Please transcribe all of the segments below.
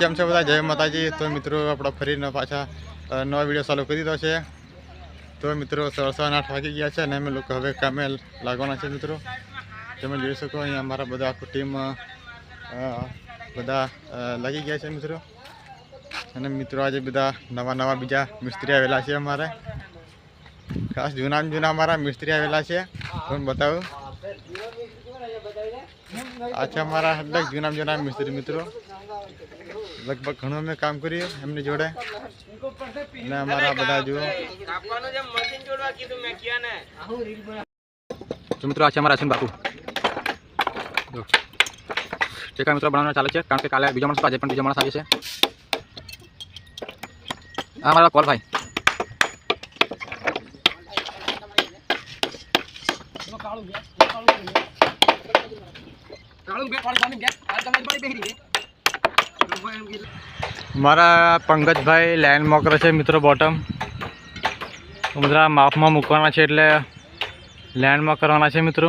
કેમ છો બધા જય માતાજી તો મિત્રો આપડો ફરી ન પાછા નવો વિડિયો સલ્યુ કરી દો છે તો મિત્રો સવાર સવાર નાટ ભાગી ગયા છે ને અમે લોકો હવે કામ લાગો ના છે મિત્રો તમે જોઈ શકો અહી અમાર બધા કુ ટીમ બધા લાગી ગયા છે મિત્રો અને મિત્રો આજે બધા નવા નવા બીજા મિત્રિયા આવેલા છે અમારે ખાસ જૂના જૂના અમારા મિત્રિયા આવેલા છે તો બતાવો આ છે મારા હદક જૂના જૂના મિત્ર મિત્રો લગભગ ઘણો અમે કામ કરીએ એમની જોડે અને અમારા બધા જુઓ તો મિત્રો આ છે અમારા અશ્વિન બાપુ જે કાંઈ મિત્રો બનાવવાનું ચાલે છે કારણ કે કાલે બીજો માણસ આજે પણ બીજો માણસ આવી છે આ અમારા કોલ ભાઈ કાળું બે કાળું બે કાળું બે પાણી પાણી બે આ તમે પાણી બેહરી બે મારા પંકજભાઈ લેન્ડ મોકરે છે મિત્રો બોટમ ઉમદરા માપમાં મૂકવાના છે એટલે લેન્ડમાં કરવાના છે મિત્રો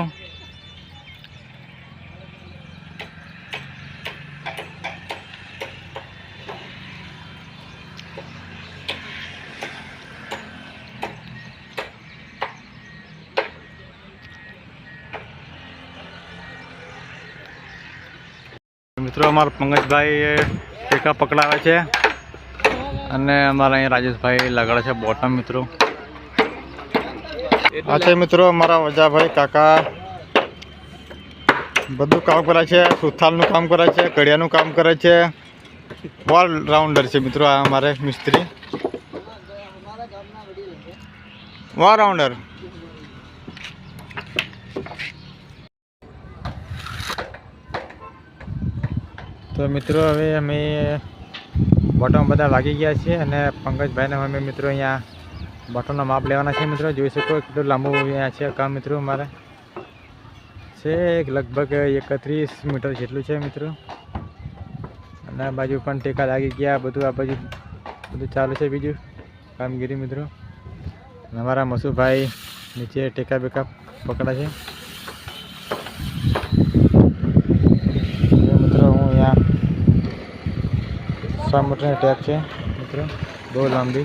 મિત્રો અમારા પંકજભાઈ ટેકા પકડાવે છે અને અમારા અહીંયા રાજેશભાઈ લગાડે છે બોટમ મિત્રો આ છે મિત્રો અમારા વજાભાઈ કાકા બધું કામ કરે છે સુથાલનું કામ કરે છે કડિયાનું કામ કરે છે ઓલ રાઉન્ડર છે મિત્રો આ અમારે મિસ્ત્રી ઓલ રાઉન્ડર તો મિત્રો હવે અમે બોટમ બધા લાગી ગયા છીએ અને પંકજભાઈને અમે મિત્રો અહીંયા બોટમનો માપ લેવાના છે મિત્રો જોઈ શકો કેટલું લાંબુ અહીંયા છે કામ મિત્રો મારે છે એક લગભગ એકત્રીસ મીટર જેટલું છે મિત્રો અને આ બાજુ પણ ટેકા લાગી ગયા બધું આ બાજુ બધું ચાલુ છે બીજું કામગીરી મિત્રો અમારા મસુભાઈ નીચે ટેકા બેકા પકડા છે सा मीटर अटॅक आहे मित्र बहुत लांबी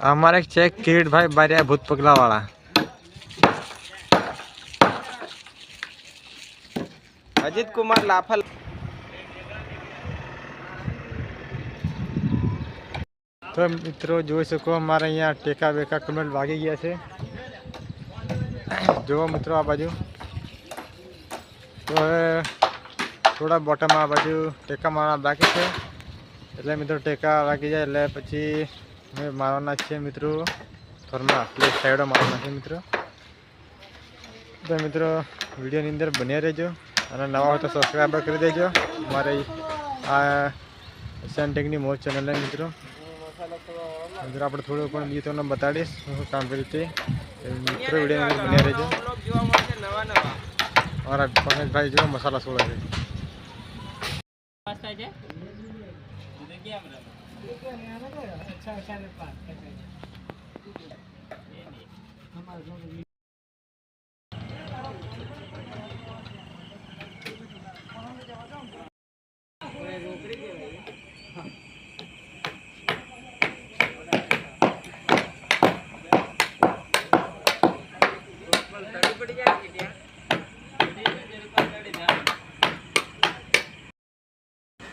हमारे चेक किट भाई बारिया भूत पगला वाला अजित कुमार लाफळ तो मित्रों जोई શકો मारे यहां टेका बेका कमेंट भागी गया छे देखो मित्रों आ बाजू थोड़ा बटा मा बाजू टेका मारना बाकी छे એટલે મિત્રો ટેકા લાગી જાય એટલે પછી મારવાના છે મિત્રો 그러면은 આફલે સાઈડમાં મારવાના છે મિત્રો તો મિત્રો વિડીયો ની અંદર બન્યા રહેજો અને નવા હોય તો સબસ્ક્રાઈબર કરી દેજો મારી આ સેન્ટિંગની મોજ ચેનલને મિત્રો મિત્રો આપણે થોડું પણ બીજું તમને બતાડીશ શું કામ કરી હતી મિત્રો વિડીયો બન્યા રહેજો અમારા પંકજભાઈ જો મસાલા સોળા છે અચ્છા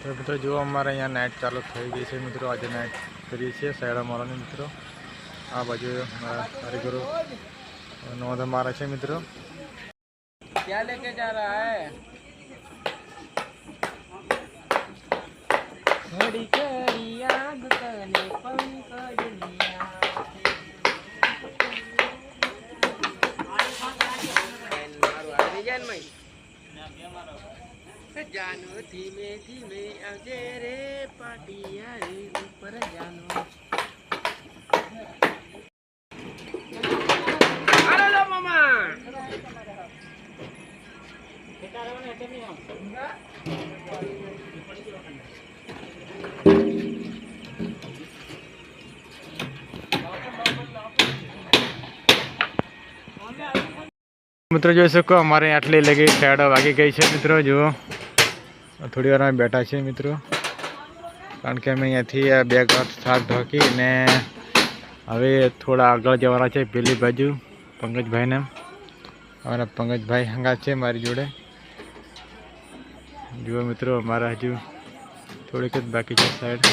तो जो हमारे यहां नाइट चालू થઈ ગઈ છે મિત્રો આજે નાઈટ કરીએ છે સેરા મોરને મિત્રો આ बाजू જો મારા શ્રી ગુરુ નોમા દે માર છે મિત્રો ક્યા લેકે જા رہا હે નોડી કળિયા ગુતલે પંક धीमे धीमे अगेरे पाटियारी ऊपर जानो मित्रों जो सको हमारे आटली लगी साइड वगी गई है मित्रों जो થોડી વાર અમે બેઠા છીએ મિત્રો કારણ કે અમે અહીંયાથી બે ગાંઠ શાક ઢોકીને હવે થોડા આગળ જવાના છે પેલી બાજુ પંકજભાઈને અમારા પંકજભાઈ હંગા છે મારી જોડે જુઓ મિત્રો અમારા હજુ થોડીક જ બાકી છે સાઈડ